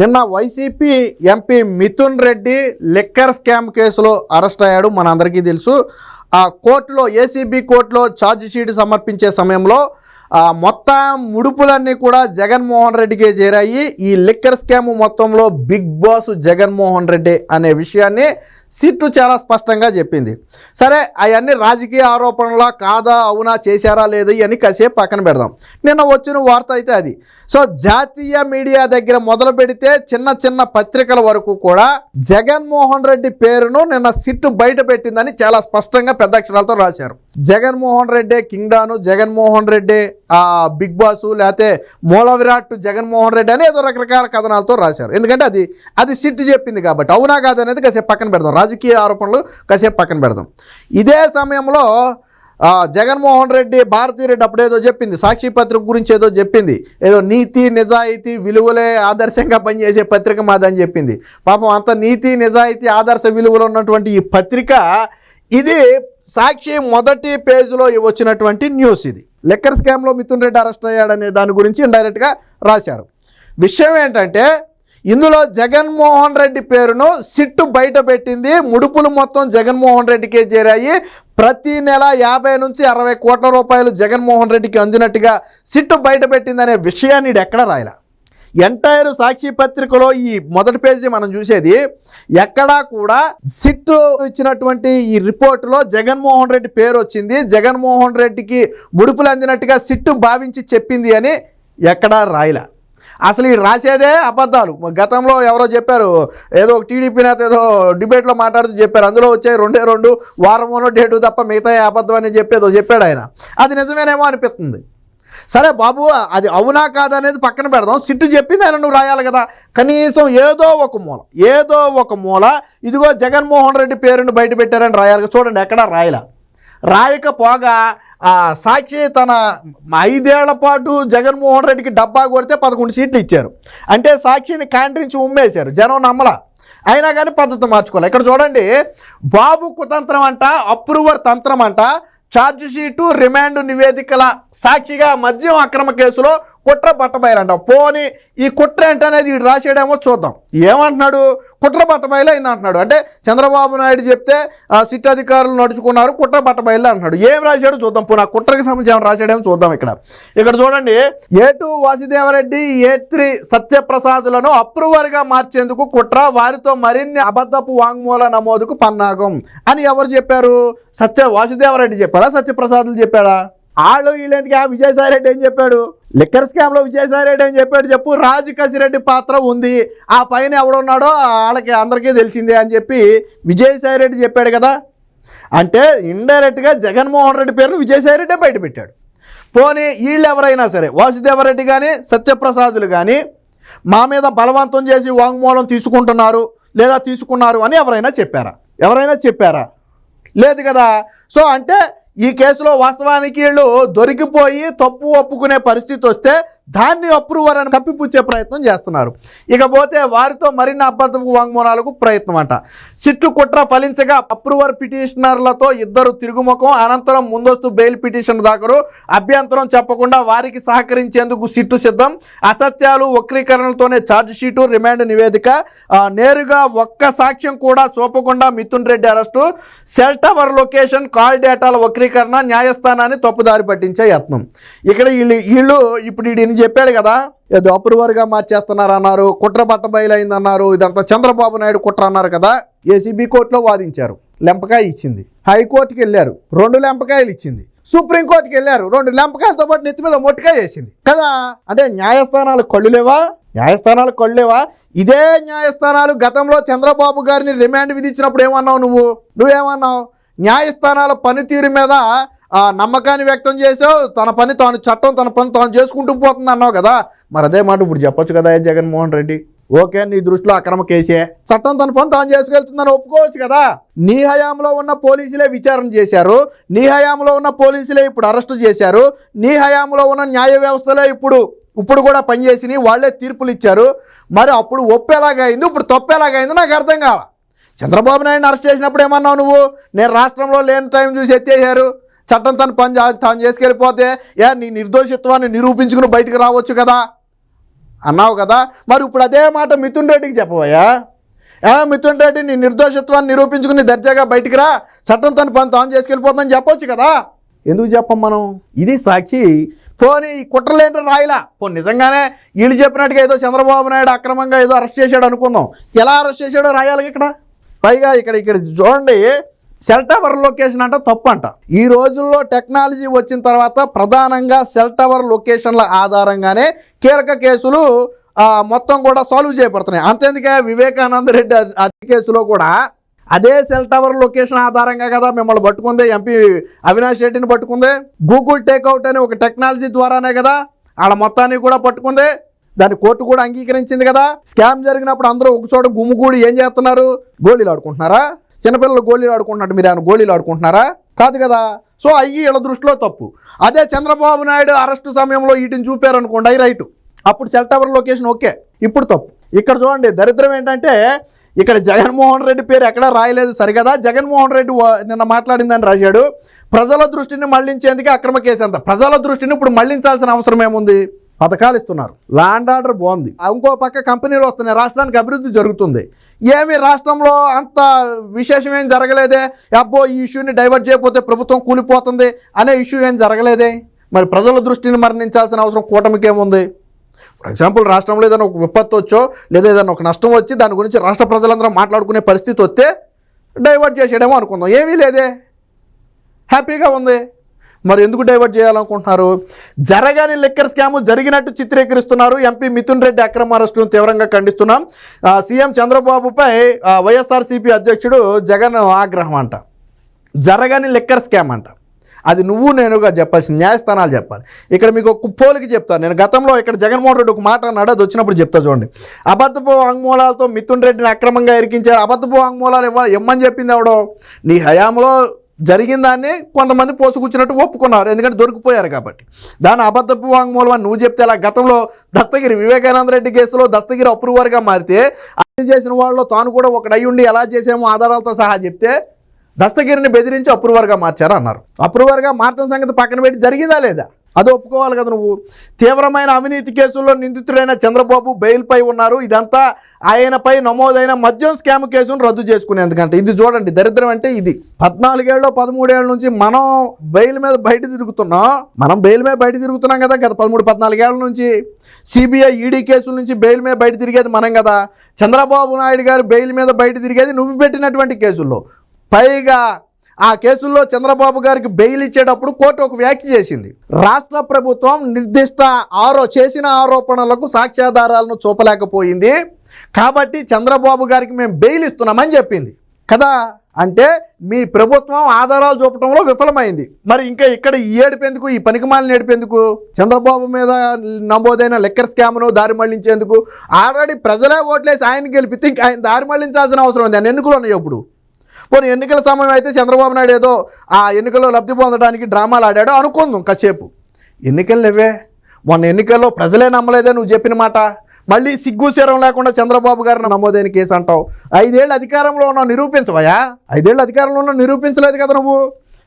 నిన్న YCP MP Mithun Reddy liquor scam కేసులో arrest అయ్యాడు. మనందరికీ తెలుసు. ఆ కోర్టులో ఏసీబీ కోర్టులో ఛార్జ్ షీట్ సమర్పించే సమయంలో మొత్తం ముడుపులన్నీ కూడా జగన్మోహన్ రెడ్డికే చేరాయి. ఈ లిక్కర్ స్కామ్ మొత్తంలో బిగ్ బాస్ జగన్మోహన్ రెడ్డి అనే విషయాన్ని సిట్టు చాలా స్పష్టంగా చెప్పింది. సరే అవన్నీ రాజకీయ ఆరోపణలా కాదా అవునా చేశారా లేదా అని కాసేపు పక్కన పెడదాం. నిన్న వచ్చిన వార్త అయితే అది. సో జాతీయ మీడియా దగ్గర మొదలు పెడితే చిన్న చిన్న పత్రికల వరకు కూడా జగన్మోహన్ రెడ్డి పేరును నిన్న సిట్టు బయట పెట్టిందని చాలా స్పష్టంగా పెద్ద అక్షరాలతో రాశారు. జగన్మోహన్ రెడ్డి కింగ్డాను జగన్మోహన్ రెడ్డి బిగ్ బాస్ లేకపోతే మూల విరాట్ జగన్మోహన్ రెడ్డి అని ఏదో రకరకాల కథనాలతో రాశారు. ఎందుకంటే అది అది సిట్ చెప్పింది కాబట్టి. అవునా కాదనేది కాసేపు పక్కన పెడదాం. రాజకీయ ఆరోపణలు కాసేపు పక్కన పెడదాం. ఇదే సమయంలో జగన్మోహన్ రెడ్డి భారతీ రెడ్డి అప్పుడు ఏదో చెప్పింది. సాక్షి పత్రిక గురించి ఏదో చెప్పింది. ఏదో నీతి నిజాయితీ విలువలే ఆదర్శంగా పనిచేసే పత్రిక మాదని చెప్పింది. పాపం అంత నీతి నిజాయితీ ఆదర్శ విలువలు ఉన్నటువంటి ఈ పత్రిక ఇది సాక్షి మొదటి పేజీలో వచ్చినటువంటి న్యూస్ ఇది. లెక్కర్ స్కామ్లో మిథున్ రెడ్డి అరెస్ట్ అయ్యాడనే దాని గురించి ఇండైరెక్ట్గా రాశారు. విషయం ఏంటంటే ఇందులో జగన్మోహన్ రెడ్డి పేరును సిట్టు బయట పెట్టింది. ముడుపులు మొత్తం జగన్మోహన్ రెడ్డికే చేరాయి. ప్రతి నెల యాభై నుంచి అరవై కోట్ల రూపాయలు జగన్మోహన్ రెడ్డికి అందినట్టుగా సిట్టు బయట పెట్టిందనే విషయాన్ని ఎక్కడ రాయలా? ఎంటైర్ సాక్షి పత్రికలో ఈ మొదటి పేజీ మనం చూసేది ఎక్కడా కూడా సిట్ ఇచ్చినటువంటి ఈ రిపోర్టులో జగన్మోహన్ రెడ్డి పేరు వచ్చింది. జగన్మోహన్ రెడ్డికి ముడుపులు అందినట్టుగా సిట్టు భావించి చెప్పింది అని ఎక్కడా రాయల. అసలు ఈ రాసేదే అబద్ధాలు. గతంలో ఎవరో చెప్పారు ఏదో ఒక టీడీపీ నేత ఏదో డిబేట్లో మాట్లాడుతూ చెప్పారు అందులో వచ్చే రెండే రెండు వారమోనో డేటు తప్ప మిగతా అబద్ధం అని చెప్పేదో చెప్పాడు ఆయన. అది నిజమేనేమో అనిపిస్తుంది. సరే బాబు అది అవునా కాదనేది పక్కన పెడదాం. సిట్టు చెప్పింది ఆయన నువ్వు రాయాలి కదా. కనీసం ఏదో ఒక మూల ఏదో ఒక మూల ఇదిగో జగన్మోహన్ రెడ్డి పేరుని బయట పెట్టారని రాయాలి చూడండి ఎక్కడ రాయలా. రాయకపోగా ఆ సాక్షి తన ఐదేళ్ళ పాటు జగన్మోహన్ రెడ్డికి డబ్బా కొడితే పదకొండు సీట్లు ఇచ్చారు. అంటే సాక్షిని కాంట్రించి ఉమ్మేశారు. జనం నమ్మల. అయినా కానీ పద్ధతి మార్చుకోవాలి ఇక్కడ చూడండి బాబు కుతంత్రం అంట అప్రూవర్ తంత్రం అంట ఛార్జ్ షీటు రిమాండ్ నివేదికల సాక్షిగా మద్యం అక్రమ కేసులో కుట్ర బట్టబయలంట పోని ఈ కుట్ర ఏంటనేది వీడు రాసేయడేమో చూద్దాం. ఏమంటున్నాడు? కుట్ర బట్టబయలు అయింది అంటున్నాడు అంటే చంద్రబాబు నాయుడు చెప్తే సిట్ అధికారులు నడుచుకున్నారు కుట్ర బట్టబయలు అంటున్నాడు. ఏం రాశాడు చూద్దాం. పోనీ ఆ కుట్రకి సంబంధించి ఏమైనా రాశాడేమో చూద్దాం ఇక్కడ. ఇక్కడ చూడండి A two Vasudevareddy A three సత్యప్రసాదులను అప్రూవర్గా మార్చేందుకు కుట్ర వారితో మరిన్ని అబద్ధపు వాంగ్మూల నమోదుకు పన్నాగం అని ఎవరు చెప్పారు? సత్య వాసుదేవరెడ్డి చెప్పాడా? సత్యప్రసాదులు చెప్పాడా? వాళ్ళు వీళ్ళెందుకు ఆ విజయసాయి రెడ్డి ఏం చెప్పాడు? లిక్కర్ స్కామ్లో విజయసాయి రెడ్డి ఏం చెప్పాడు చెప్పు? రాజు కసిరెడ్డి పాత్ర ఉంది. ఆ పైన ఎవడున్నాడో వాళ్ళకి అందరికీ తెలిసిందే అని చెప్పి విజయసాయి రెడ్డి చెప్పాడు కదా. అంటే ఇండైరెక్ట్గా జగన్మోహన్ రెడ్డి పేరును విజయసాయి రెడ్డి బయట పెట్టాడు పోనీ వీళ్ళు ఎవరైనా సరే వాసుదేవరెడ్డి కానీ సత్యప్రసాదులు కానీ మా మీద బలవంతం చేసి వాంగ్మూలం తీసుకుంటున్నారు లేదా తీసుకున్నారు అని ఎవరైనా చెప్పారా? ఎవరైనా చెప్పారా? లేదు కదా. సో అంటే ఈ కేసులో వాస్తవానికి వీళ్ళు దొరికిపోయి తప్పు ఒప్పుకునే పరిస్థితి వస్తే దాన్ని అప్రూవర్ అని కప్పిపుచ్చే ప్రయత్నం చేస్తున్నారు. ఇకపోతే వారితో మరిన్ని అబద్ధపు వాంగ్మూలాలకు ప్రయత్నం అంట. సిట్టు కుట్ర ఫలించగా అప్రూవర్ పిటిషనర్లతో ఇద్దరు తిరుగుముఖం అనంతరం ముందస్తు బెయిల్ పిటిషన్ దాకరు అభ్యంతరం చెప్పకుండా వారికి సహకరించేందుకు సిట్టు సిద్ధం అసత్యాలు వక్రీకరణలతోనే ఛార్జ్ షీటు రిమాండ్ నివేదిక నేరుగా ఒక్క సాక్ష్యం కూడా చూపకుండా Mithun Reddy arrest cell tower location call డేటాల వక్రీ కేంద్రీకరణ న్యాయస్థానాన్ని తప్పుదారి పట్టించే యత్నం. ఇక్కడ వీళ్ళు వీళ్ళు ఇప్పుడు వీడిని చెప్పాడు కదా ఏదో అప్రూవర్గా మార్చేస్తున్నారు అన్నారు కుట్ర బట్ట బయలైంది ఇదంతా చంద్రబాబు నాయుడు కుట్ర అన్నారు కదా ఏసీబీ కోర్టులో వాదించారు. లెంపకాయ ఇచ్చింది. హైకోర్టుకి వెళ్ళారు. రెండు లెంపకాయలు ఇచ్చింది. సుప్రీంకోర్టుకి వెళ్ళారు. రెండు లెంపకాయలతో పాటు నెత్తి మీద మొట్టికాయ వేసింది. కదా అంటే న్యాయస్థానాలు కళ్ళు లేవా? న్యాయస్థానాలు కళ్ళు లేవా? ఇదే న్యాయస్థానాలు గతంలో చంద్రబాబు గారిని రిమాండ్ విధించినప్పుడు ఏమన్నావు నువ్వు? నువ్వేమన్నావు? న్యాయస్థానాల పనితీరు మీద ఆ, నమ్మకాన్ని వ్యక్తం చేసావు తన పని తాను చట్టం తన పని తాను చేసుకుంటూ పోతుంది అన్నావు కదా. మరి అదే మాట ఇప్పుడు చెప్పొచ్చు కదా జగన్మోహన్ రెడ్డి. ఓకే నీ దృష్టిలో అక్రమ కేసే చట్టం తన పని తాను చేసుకెళ్తుందని ఒప్పుకోవచ్చు కదా. నీ హయాంలో ఉన్న పోలీసులే విచారణ చేశారు. నీ హయాంలో ఉన్న పోలీసులే ఇప్పుడు అరెస్టు చేశారు. నీ హయాంలో ఉన్న న్యాయ వ్యవస్థలే ఇప్పుడు ఇప్పుడు కూడా పనిచేసి వాళ్ళే తీర్పులు ఇచ్చారు. మరి అప్పుడు ఒప్పేలాగా అయింది ఇప్పుడు తప్పేలాగా అయింది నాకు అర్థం కావాలి చంద్రబాబు నాయుడు అరెస్ట్ చేసినప్పుడు ఏమన్నావు నువ్వు? నేను రాష్ట్రంలో లేని టైం చూసి ఎత్తేసారు. చట్టం తను పని తాను చేసుకెళ్ళిపోతే ఏ నీ నిర్దోషిత్వాన్ని నిరూపించుకుని బయటికి రావచ్చు కదా? అన్నావు కదా? మరి ఇప్పుడు అదే మాట మిథున్ రెడ్డికి చెప్పబోయా ఏ మిథున్ రెడ్డి నీ నిర్దోషత్వాన్ని నిరూపించుకుని దర్జాగా బయటికి రా. చట్టం తన పని తాను చేసుకెళ్ళిపోతుందని చెప్పొచ్చు కదా? ఎందుకు చెప్పం మనం? ఇది సాక్షి. పోనీ ఈ కుట్రలేంటో రాయిలా? పోనీ నిజంగానే వీళ్ళు చెప్పినట్టుగా ఏదో చంద్రబాబు నాయుడు అక్రమంగా ఏదో అరెస్ట్ చేశాడు అనుకుందాం. ఎలా అరెస్ట్ చేశాడో రాయాలి ఇక్కడ? పైగా ఇక్కడ ఇక్కడ చూడండి సెల్ టవర్ లొకేషన్ అంట తప్పు అంట. ఈ రోజుల్లో టెక్నాలజీ వచ్చిన తర్వాత ప్రధానంగా సెల్ టవర్ లొకేషన్ల ఆధారంగానే కీలక కేసులు మొత్తం కూడా సాల్వ్ చేయబడుతున్నాయి. అంతేందుకే వివేకానంద రెడ్డి అ- అది కేసులో కూడా అదే సెల్ టవర్ లొకేషన్ ఆధారంగా కదా మిమ్మల్ని పట్టుకుంది ఎంపీ అవినాష్ రెడ్డిని పట్టుకుంది. గూగుల్ టేక్అవుట్ అనే ఒక టెక్నాలజీ ద్వారానే కదా వాళ్ళ మొత్తాన్ని కూడా పట్టుకుంది. దాన్ని కోర్టు కూడా అంగీకరించింది కదా. స్కామ్ జరిగినప్పుడు అందరూ ఒకచోట గుమ్ముగూడి ఏం చేస్తున్నారు? గోళీలు ఆడుకుంటున్నారా? చిన్నపిల్లలు గోళీలు ఆడుకుంటున్నట్టు మీరు ఏమైనా గోళీలు ఆడుకుంటున్నారా? కాదు కదా. సో అయ్యి వీళ్ళ దృష్టిలో తప్పు. అదే చంద్రబాబు నాయుడు అరెస్టు సమయంలో వీటిని చూపారు అనుకోండి అవి రైటు. అప్పుడు సెల్ టవర్ లొకేషన్ ఓకే. ఇప్పుడు తప్పు. ఇక్కడ చూడండి దరిద్రం ఏంటంటే ఇక్కడ జగన్మోహన్ రెడ్డి పేరు ఎక్కడా రాయలేదు సరిగదా? జగన్మోహన్ రెడ్డి నిన్న మాట్లాడిందని రాశాడు. ప్రజల దృష్టిని మళ్ళించేందుకే అక్రమ కేసు అంత. ప్రజల దృష్టిని ఇప్పుడు మళ్ళించాల్సిన అవసరం ఏముంది? పథకాలు ఇస్తున్నారు. ల్యాండ్ ఆర్డర్ బాగుంది. ఇంకో పక్క కంపెనీలు వస్తున్నాయి. రాష్ట్రానికి అభివృద్ధి జరుగుతుంది. ఏమి రాష్ట్రంలో అంత విశేషం ఏం జరగలేదే? అబ్బో ఈ ఇష్యూని డైవర్ట్ చేయకపోతే ప్రభుత్వం కూలిపోతుంది అనే ఇష్యూ ఏం జరగలేదే? మరి ప్రజల దృష్టిని మరణించాల్సిన అవసరం కూటమికి ఏముంది? ఫర్ ఎగ్జాంపుల్ రాష్ట్రంలో ఏదైనా ఒక విపత్తు వచ్చో లేదా ఏదైనా ఒక నష్టం వచ్చి దాని గురించి రాష్ట్ర ప్రజలందరూ మాట్లాడుకునే పరిస్థితి వస్తే డైవర్ట్ చేసేయడమో అనుకుందాం. ఏమీ లేదే. హ్యాపీగా ఉంది. మరి ఎందుకు డైవర్ట్ చేయాలనుకుంటున్నారు? జరగని లెక్కర్ స్కామ్ జరిగినట్టు చిత్రీకరిస్తున్నారు ఎంపీ మిథున్ రెడ్డి అక్రమ అరెస్టును తీవ్రంగా ఖండిస్తున్నాం. సీఎం చంద్రబాబుపై వైఎస్ఆర్సీపీ అధ్యక్షుడు జగన్ ఆగ్రహం అంట. జరగని లెక్కర్ స్కామ్ అంట. అది నువ్వు నేనుగా చెప్పాల్సింది న్యాయస్థానాలు చెప్పాలి. ఇక్కడ మీకు ఒక పోలికి చెప్తాను. నేను గతంలో ఇక్కడ జగన్మోహన్ రెడ్డి ఒక మాట అన్నాడు అది వచ్చినప్పుడు చెప్తా చూడండి. అబద్ధపు వాంగ్మూలాలతో మిథున్ రెడ్డిని అక్రమంగా ఇరికించారు. అబద్ధపు వాంగ్మూలాలు ఇవ్వాలి ఇమ్మని చెప్పింది ఎవడో? నీ హయాంలో జరిగిన దాన్నే కొంతమంది పోసుకూర్చున్నట్టు ఒప్పుకున్నారు. ఎందుకంటే దొరికిపోయారు కాబట్టి. దాని అబద్ధపు వాంగ్మూలం నువ్వు చెప్తే అలా గతంలో దస్తగిరి వివేకానంద రెడ్డి కేసులో దస్తగిరి అప్రూవర్గా మారితే అది చేసిన వాళ్ళలో తాను కూడా ఒకడు ఉండి ఎలా చేసామో ఆధారాలతో సహా చెప్తే దస్తగిరిని బెదిరించి అప్రూవర్గా మార్చారు అన్నారు అప్రూవర్గా మార్చడం సంగతి పక్కన పెట్టి జరిగిందా లేదా? అది ఒప్పుకోవాలి కదా నువ్వు. తీవ్రమైన అవినీతి కేసుల్లో నిందితుడైన చంద్రబాబు బెయిల్పై ఉన్నారు. ఇదంతా ఆయనపై నమోదైన మద్యం స్కామ్ కేసును రద్దు చేసుకునేందుకంటే. ఇది చూడండి దరిద్రం అంటే ఇది. పద్నాలుగేళ్ళు పదమూడేళ్ళ నుంచి మనం బెయిల్ మీద బయట తిరుగుతున్నాం మనం బెయిల్ మీద బయట తిరుగుతున్నాం కదా గత పదమూడు పద్నాలుగేళ్ళ నుంచి. సిబిఐ ఈడీ కేసుల నుంచి బెయిల్ మీద బయట తిరిగేది మనం కదా. చంద్రబాబు నాయుడు గారు బెయిల్ మీద బయట తిరిగేది నువ్వు పెట్టినటువంటి కేసుల్లో. పైగా ఆ కేసుల్లో చంద్రబాబు గారికి బెయిల్ ఇచ్చేటప్పుడు కోర్టు ఒక వ్యాఖ్య చేసింది. రాష్ట్ర ప్రభుత్వం నిర్దిష్ట ఆరో చేసిన ఆరోపణలకు సాక్ష్యాధారాలను చూపలేకపోయింది. కాబట్టి చంద్రబాబు గారికి మేము బెయిల్ ఇస్తున్నామని చెప్పింది. కదా? అంటే మీ ప్రభుత్వం ఆధారాలు చూపడంలో విఫలమైంది. మరి ఇంకా ఇక్కడ ఈ ఏడిపేందుకు ఈ పనికిమాలను ఏడిపేందుకు చంద్రబాబు మీద నమోదైన లెక్కర్ స్కామ్ను దారి మళ్ళించేందుకు ఆల్రెడీ ప్రజలే ఓట్లేసి ఆయన గెలిపితే ఇంకా ఆయన దారి మళ్ళించాల్సిన అవసరం ఉంది. ఆయన ఎన్నికలు ఉన్నాయి ఇప్పుడు? పోనీ ఎన్నికల సమయం అయితే చంద్రబాబు నాయుడు ఏదో ఆ ఎన్నికల్లో లబ్ధి పొందడానికి డ్రామాలు ఆడాడో అనుకుందాం కాసేపు. ఎన్నికలు లేవే. మొన్న ఎన్నికల్లో ప్రజలే నమ్మలేదే నువ్వు చెప్పిన మాట. మళ్ళీ సిగ్గు శరం లేకుండా చంద్రబాబు గారిని నమోదైన కేసు అంటావు. ఐదేళ్ళు అధికారంలో ఉన్నావు నిరూపించవయా ఐదేళ్ళు అధికారంలో ఉన్నావు నిరూపించలేదు కదా నువ్వు?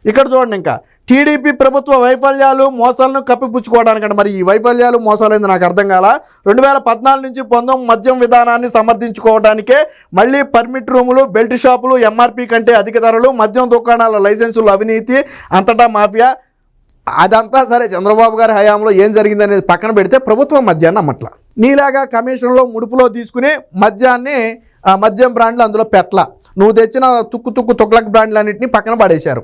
ఇక్కడ చూడండి ఇంకా. టీడీపీ ప్రభుత్వ వైఫల్యాలు మోసాలను కప్పిపుచ్చుకోవడానికంటే మరి ఈ వైఫల్యాలు మోసాలైంది నాకు అర్థం కాల? రెండు వేల పద్నాలుగు నుంచి పంతొమ్మిది మద్యం విధానాన్ని సమర్థించుకోవడానికే మళ్ళీ పర్మిట్ రూములు బెల్ట్ షాపులు ఎంఆర్పి కంటే అధిక ధరలు మద్యం దుకాణాల లైసెన్సులు అవినీతి అంతటా మాఫియా. అదంతా సరే చంద్రబాబు గారి హయాంలో ఏం జరిగింది అనేది పక్కన పెడితే ప్రభుత్వం మద్యాన్ని అమ్మట్ల. నీలాగా కమిషన్లో ముడుపులో తీసుకుని మద్యాన్ని ఆ, మద్యం బ్రాండ్లు అందులో పెట్ల నువ్వు తెచ్చిన తుక్కు తుక్కు తొక్లక్ బ్రాండ్లు అన్నింటినీ పక్కన పడేశారు.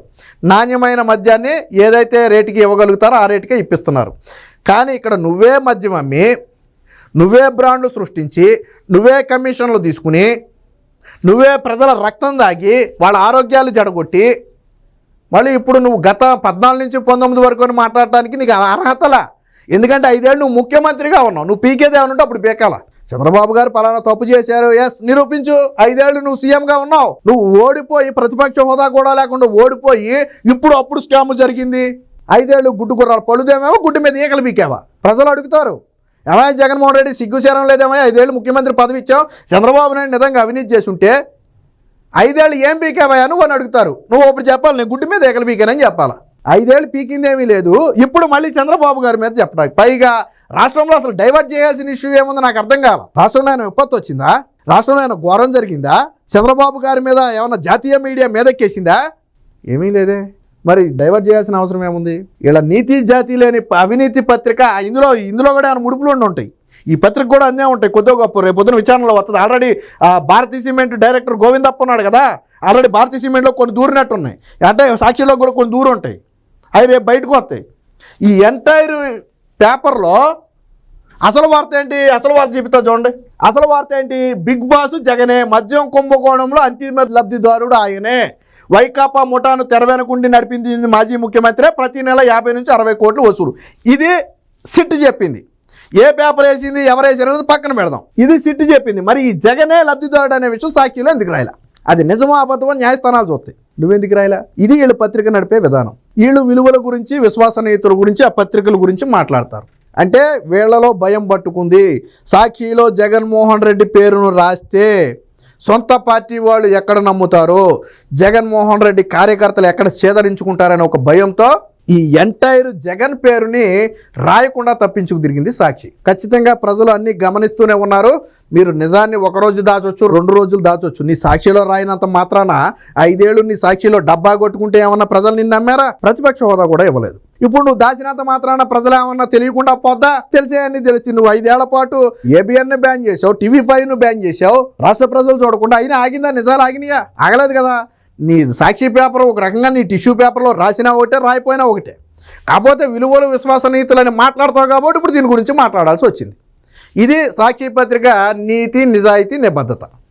నాణ్యమైన మద్యాన్ని ఏదైతే రేటుకి ఇవ్వగలుగుతారో ఆ రేటుకే ఇప్పిస్తున్నారు. కానీ ఇక్కడ నువ్వే మద్యం అమ్మి నువ్వే బ్రాండ్లు సృష్టించి నువ్వే కమిషన్లు తీసుకుని నువ్వే ప్రజల రక్తం దాగి వాళ్ళ ఆరోగ్యాలు జడగొట్టి మళ్ళీ ఇప్పుడు నువ్వు గత పద్నాలుగు నుంచి పంతొమ్మిది వరకు అని మాట్లాడటానికి నీకు అర్హతలా? ఎందుకంటే ఐదేళ్ళు నువ్వు ముఖ్యమంత్రిగా ఉన్నావు. నువ్వు పీకేదే ఉంటే అప్పుడు పీకాల? చంద్రబాబు గారు పలానా తప్పు చేశారు. ఎస్ నిరూపించు. ఐదేళ్ళు నువ్వు సీఎంగా ఉన్నావు. నువ్వు ఓడిపోయి ప్రతిపక్ష హోదా కూడా లేకుండా ఓడిపోయి ఇప్పుడు అప్పుడు స్కామ్ జరిగింది. ఐదేళ్ళు గుడ్డు గుర్రాలు పలుదేమేమో గుడ్డు మీద ఈకలు పీకావా? ప్రజలు అడుగుతారు. ఏమైనా జగన్మోహన్ రెడ్డి సిగ్గుచేరం లేదేమో ఐదేళ్ళు ముఖ్యమంత్రి పదవి ఇచ్చావు. చంద్రబాబు నాయుడు నిజంగా అవినీతి చేసి ఉంటే ఐదేళ్ళు ఏం పీకావయ్యా నువ్వు అని అడుగుతారు. నువ్వు ఇప్పుడు చెప్పాలి నేను గుడ్డు మీద ఏకలు పీకానని చెప్పాలా? ఐదేళ్ళు పీకిందేమీ లేదు. ఇప్పుడు మళ్ళీ చంద్రబాబు గారి మీద చెప్పడానికి. పైగా రాష్ట్రంలో అసలు డైవర్ట్ చేయాల్సిన ఇష్యూ ఏముందో నాకు అర్థం కాల. రాష్ట్రంలో ఆయన విపత్తు వచ్చిందా? రాష్ట్రంలో ఆయన ఘోరం జరిగిందా? చంద్రబాబు గారి మీద ఏమన్నా జాతీయ మీడియా మీదక్కేసిందా? ఏమీ లేదే. మరి డైవర్ట్ చేయాల్సిన అవసరం ఏముంది? ఇలా నీతి జాతి లేని అవినీతి పత్రిక ఇందులో ఇందులో కూడా ఆయన ముడుపులు ఉండి ఉంటాయి. ఈ పత్రిక కూడా అందే ఉంటాయి. కొద్దిగా గొప్ప రేపు పొద్దున విచారణలో వస్తుంది already Bharatiya cement director Govindappa ఉన్నాడు కదా? ఆల్రెడీ భారతీయ సిమెంట్లో కొన్ని దూరినట్టు ఉన్నాయి. అంటే సాక్షిలో కూడా కొన్ని దూరం ఉంటాయి అవి రేపు బయటకు వస్తాయి. ఈ ఎంటైర్ పేపర్లో అసలు వార్త ఏంటి? అసలు వార్త చెబుతా చూడండి. అసలు వార్త ఏంటి? బిగ్ బాస్ జగనే మద్యం కుంభకోణంలో అంతిమ లబ్ధిదారుడు ఆయనే. వైకాపా ముఠాను తెరవెనకుండి నడిపింది మాజీ ముఖ్యమంత్రి ప్రతి నెల యాభై నుంచి అరవై కోట్లు వసూలు. ఇది సిట్ చెప్పింది. ఏ పేపర్ వేసింది ఎవరు పక్కన పెడదాం. ఇది సిట్ చెప్పింది. మరి ఈ జగనే లబ్ధిదారుడు అనే విషయం సాక్షిలో ఎందుకు రాయలా? అది నిజమో అబద్ధమో న్యాయస్థానాలు చూస్తాయి. నువ్వెందుకు రాయలా? ఇది వీళ్ళు పత్రిక నడిపే విధానం. వీళ్ళు విలువల గురించి విశ్వసనీయతల గురించి ఆ పత్రికల గురించి మాట్లాడతారు. అంటే వీళ్ళలో భయం పట్టుకుంది. సాక్షిలో జగన్మోహన్ రెడ్డి పేరును రాస్తే సొంత పార్టీ వాళ్ళు ఎక్కడ నమ్ముతారో? జగన్మోహన్ రెడ్డి కార్యకర్తలు ఎక్కడ చేదరించుకుంటారనే ఒక భయంతో ఈ ఎంటైర్ జగన్ పేరుని రాయకుండా తప్పించుకు తిరిగింది సాక్షి. ఖచ్చితంగా ప్రజలు అన్ని గమనిస్తూనే ఉన్నారు. మీరు నిజాన్ని ఒకరోజు దాచొచ్చు రెండు రోజులు దాచొచ్చు. నీ సాక్షిలో రాయినంత మాత్రాన ఐదేళ్ళు నీ సాక్షిలో డబ్బా కొట్టుకుంటే ఏమన్నా ప్రజలు నిన్ను నమ్మారా? ప్రతిపక్ష హోదా కూడా ఇవ్వలేదు. ఇప్పుడు నువ్వు దాచినంత మాత్రాన ప్రజలు ఏమన్నా తెలియకుండా పోద్దా? తెలిసే తెలిసి నువ్వు ఐదేళ్ళ పాటు ఏబిఎన్ బ్యాన్ చేసావు టీవీ ఫైవ్ను బ్యాన్ చేసావు రాష్ట్ర ప్రజలు చూడకుండా అయినా ఆగిందా? నిజాలు ఆగినాయా? ఆగలేదు కదా. నీ సాక్షి పేపర్ ఒక రకంగా నీ టిష్యూ పేపర్లో రాసినా ఒకటే రాయిపోయినా ఒకటే. కాకపోతే విలువలు విశ్వసనీయతలని మాట్లాడతావు కాబట్టి ఇప్పుడు దీని గురించి మాట్లాడాల్సి వచ్చింది. ఇది సాక్షి పత్రిక నీతి నిజాయితీ నిబద్ధత.